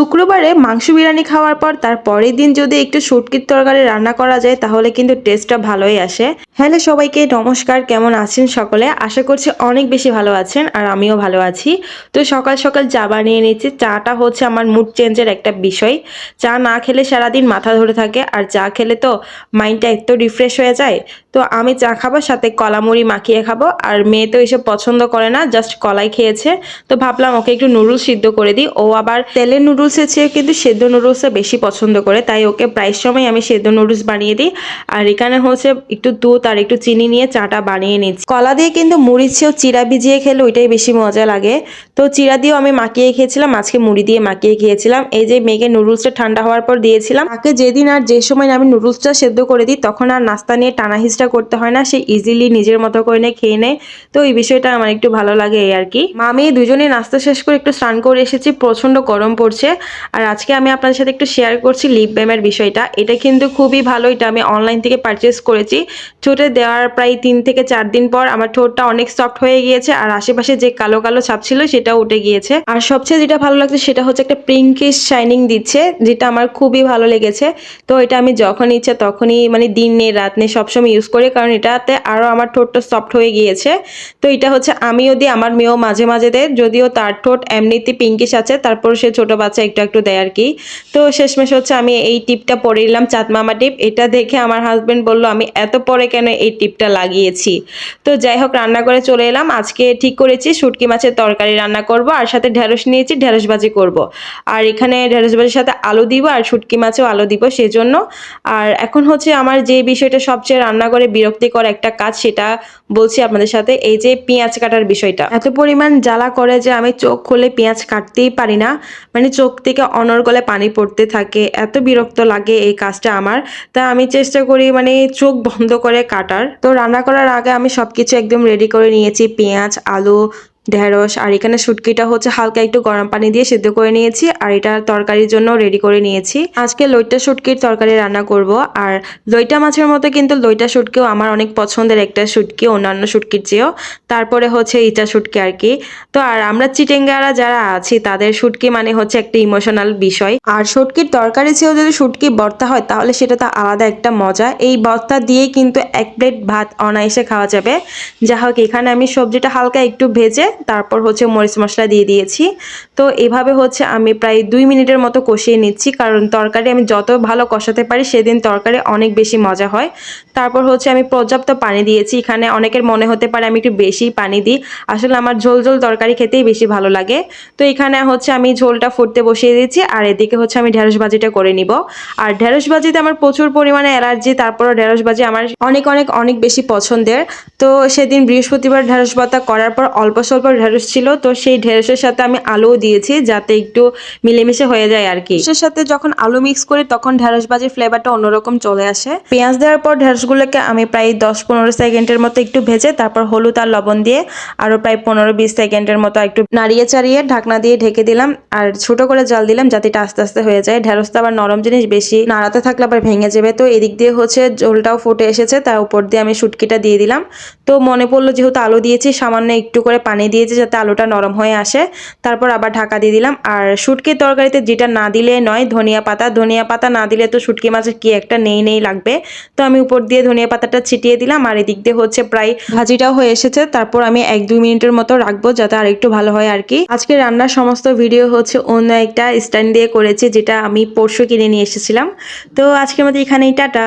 শুক্রবারে মাংস বিরিয়ানি খাওয়ার পর তার পরের দিন যদি একটু শুটকির তরকারি রান্না করা যায়, তাহলে কিন্তু টেস্টটা ভালোই আসে। হ্যালো সবাইকে, নমস্কার, কেমন আছেন সকলে? আশা করছি অনেক বেশি ভালো আছেন আর আমিও ভালো আছি। তো সকাল সকাল চা বানিয়ে নিচ্ছি চাটা হচ্ছে আমার মুড চেঞ্জের একটা বিষয়। চা না খেলে সারাদিন মাথা ধরে থাকে আর চা খেলে তো মাইন্ডটা এত রিফ্রেশ হয়ে যায়। তো আমি চা খাব, সাথে কলামুড়ি মাখিয়ে খাব। আর মেয়ে তো এসব পছন্দ করে না জাস্ট কলাই খেয়েছে। তো ভাবলাম ওকে একটু নুডলস সিদ্ধ করে দিই। ও আবার তেলের নুডলসের চেয়ে কিন্তু সেদ্ধ নুডলসটা বেশি পছন্দ করে, তাই ওকে প্রায় সময় আমি সেদ্ধ নুডলস বানিয়ে দিই। আর এখানে হচ্ছে একটু দুধ আর একটু চিনি নিয়ে চাটা বানিয়ে নিচ্ছি। কলা দিয়ে কিন্তু মুড়ির চেয়েও চিরা ভিজিয়ে খেলে ওইটাই বেশি মজা লাগে। তো চিরা দিয়েও আমি মাখিয়ে খেয়েছিলাম, আজকে মুড়ি দিয়ে মাখিয়ে খেয়েছিলাম। এই যে মেয়েকে নুডলসটা ঠান্ডা হওয়ার পর দিয়েছিলাম। তাকে যেদিন আর যে সময় আমি নুডলসটা সেদ্ধ করে দিই, তখন আর নাস্তা নিয়ে টানা হিসটা করতে হয় না, সে ইজিলি নিজের মতো করে নিয়ে খেয়ে নেয়। তো এই বিষয়টা আমার একটু ভালো লাগে এই আর কি। মা মেয়ে দুজনে নাস্তা শেষ করে একটু স্নান করে এসেছি প্রচণ্ড গরম পড়ছে। আর আজকে আমি আপনাদের সাথে একটু শেয়ার করছি লিপ ব্যামের বিষয়টা। এটা কিন্তু খুবই ভালো, এটা আমি অনলাইন থেকে পারচেস করেছি। ঠোঁটে দেওয়ার প্রায় তিন থেকে চার দিন পর আমার ঠোঁটটা অনেক সফট হয়ে গিয়েছে আর আশেপাশে যে কালো কালো ছাপ ছিল সেটা উঠে গিয়েছে। আর সবচেয়ে যেটা ভালো লাগছে সেটা হচ্ছে একটা পিঙ্কিশ শাইনিং দিচ্ছে, যেটা আমার খুবই ভালো লেগেছে। তো এটা আমি যখন ইচ্ছে তখনই মানে দিন নেই রাত নেই সবসময় ইউজ করি, কারণ এটাতে আরও আমার ঠোঁটটা সফট হয়ে গিয়েছে। তো এটা হচ্ছে আমিও দিই, আমার মেয়েও মাঝে মাঝে দেয়, যদিও তার ঠোঁট এমনিতে পিঙ্কিশ আছে, তারপর সে ছোট বাচ্চা একটু একটু দেয় আর কি তো শেষমেশ হচ্ছে আমি এই টিপটা পরে নিলাম, চাঁদমামা টিপ। এটা দেখে আমার হাজবেন্ড বলল, আমি এত পরে কেন এই টিপটা লাগিয়েছি? তো যাই হোক রান্না করে চলে এলাম। আজকে ঠিক করেছি, শুটকি মাছের তরকারি রান্না করব, আর সাথে ঢেঁড়স নিয়েছি, ঢেঁড়স ভাজি করব। আর এখানে ঢেঁড়স ভাজির সাথে আলু দিব আর শুটকি মাছেও আলু দিব সেজন্য। আর এখন হচ্ছে আমার যে বিষয়টা সবচেয়ে রান্না করে বিরক্তিকর একটা কাজ, সেটা বলছি আপনাদের সাথে, এই যে পেঁয়াজ কাটার বিষয়টা। এত পরিমাণ জ্বালা করে যে আমি চোখ খুলে পেঁয়াজ কাটতেই পারি না। মানে চোখ থেকে অনর্গলে পানি পড়তে থাকে, এত বিরক্ত লাগে এই কাজটা আমার। তা আমি চেষ্টা করি মানে চোখ বন্ধ করে কাটার। তো রান্না করার আগে আমি সবকিছু একদম রেডি করে নিয়েছি, পেঁয়াজ, আলু ঢেঁড়স, আর এখানে শুটকিটা হচ্ছে হালকা একটু গরম পানি দিয়ে সিদ্ধ করে নিয়েছি, আর এটা তরকারির জন্য রেডি করে নিয়েছি। আজকে লইটা শুটকির তরকারি রান্না করব, আর লইটা মাছের মতো কিন্তু লইটা শুটকিও আমার অনেক পছন্দের একটা শুটকি, অন্যান্য শুটকির চেয়েও। তারপরে হচ্ছে ইটা শুটকি আর কি। তো আর আমরা চিটেঙ্গারা যারা আছি, তাদের শুটকি মানে হচ্ছে একটা ইমোশনাল বিষয়। আর শুটকির তরকারি চেয়েও যদি শুটকি বর্তা হয়, তাহলে সেটা তো আলাদা একটা মজা। এই বর্তা দিয়ে কিন্তু এক প্লেট ভাত অনায়াসে খাওয়া যাবে। যা হোক, এখানে আমি সবজিটা হালকা একটু ভেজে তারপর হচ্ছে মরিচ মশলা দিয়ে দিয়েছি। তো এভাবে হচ্ছে আমি প্রায় দুই মিনিটের মতো কষিয়ে নিচ্ছি, কারণ তরকারি আমি যত ভালো কষাতে পারি সেদিন তরকারি অনেক বেশি মজা হয়। তারপর হচ্ছে আমি পর্যাপ্ত পানি দিয়েছি, এখানে অনেকের মনে হতে পারে আমি একটু বেশি পানি দিই। আসলে আমার ঝোল ঝোল তরকারি খেতেই বেশি ভালো লাগে। তো এখানে হচ্ছে আমি ঝোলটা ফুটতে বসিয়ে দিয়েছি, আর এদিকে হচ্ছে আমি ঢেঁড়স ভাজিটা করে নিব। আর ঢেঁড়স ভাজিতে আমার প্রচুর পরিমাণে অ্যালার্জি, তারপরও ঢেঁড়স ভাজি আমার অনেক অনেক অনেক বেশি পছন্দের। তো সেদিন বৃহস্পতিবার ঢেঁড়স ভাতা করার পর অল্প ঢেঁড়স ছিল তো সেই ঢেঁড়সের সাথে আমি আলুও দিয়েছি যাতে একটু মিলেমিশে হয়ে যায় আর কি। ঢেঁড়সের সাথে যখন আলু মিক্স করি তখন ঢেঁড়স ভাজির ফ্লেভারটা অন্যরকম চলে আসে। পেঁয়াজ দেওয়ার পর ঢেঁড়সগুলোকে আমি প্রায় দশ পনেরো সেকেন্ডের মতো একটু ভেজে তারপর হলুদ আর লবণ দিয়ে আরও প্রায় পনেরো বিশ সেকেন্ডের মতো একটু নাড়িয়ে চাড়িয়ে ঢাকনা দিয়ে ঢেকে দিলাম আর ছোট করে জাল দিলাম যাতে এটা আস্তে আস্তে হয়ে যায়। ঢেঁড়স তো আবার নরম জিনিস বেশি নাড়াতে থাকলে আবার ভেঙে যাবে। তো এদিক দিয়ে হচ্ছে ঝোলটাও ফুটে এসেছে তার উপর দিয়ে আমি শুটকিটা দিয়ে দিলাম। তো মনে পড়ল যেহেতু আলু দিয়েছি সামান্য একটু করে পানি দিয়েছি যাতে আলুটা নরম হয়ে আসে। তারপর আবার ঢাকা দিয়ে দিলাম। আর শুটকির তরকারিতে যেটা না দিলে নয়, ধনিয়া পাতা। ধনিয়া পাতা না দিলে তো শুটকি মাছের কি একটা নেই নেই লাগবে। তো আমি উপর দিয়ে ধনিয়া পাতাটা ছিটিয়ে দিলাম। আর এদিক দিয়ে হচ্ছে প্রায় ভাজিটাও হয়ে এসেছে। তারপর আমি এক দুই মিনিটের মতো রাখব যাতে আর একটু ভালো হয় আর কি। আজকে রান্নার সমস্ত ভিডিও হচ্ছে অন্য একটা স্ট্যান্ড দিয়ে করেছি, যেটা আমি পরশু কিনে নিয়ে এসেছিলাম। তো আজকের মতো এখানেই, টাটা।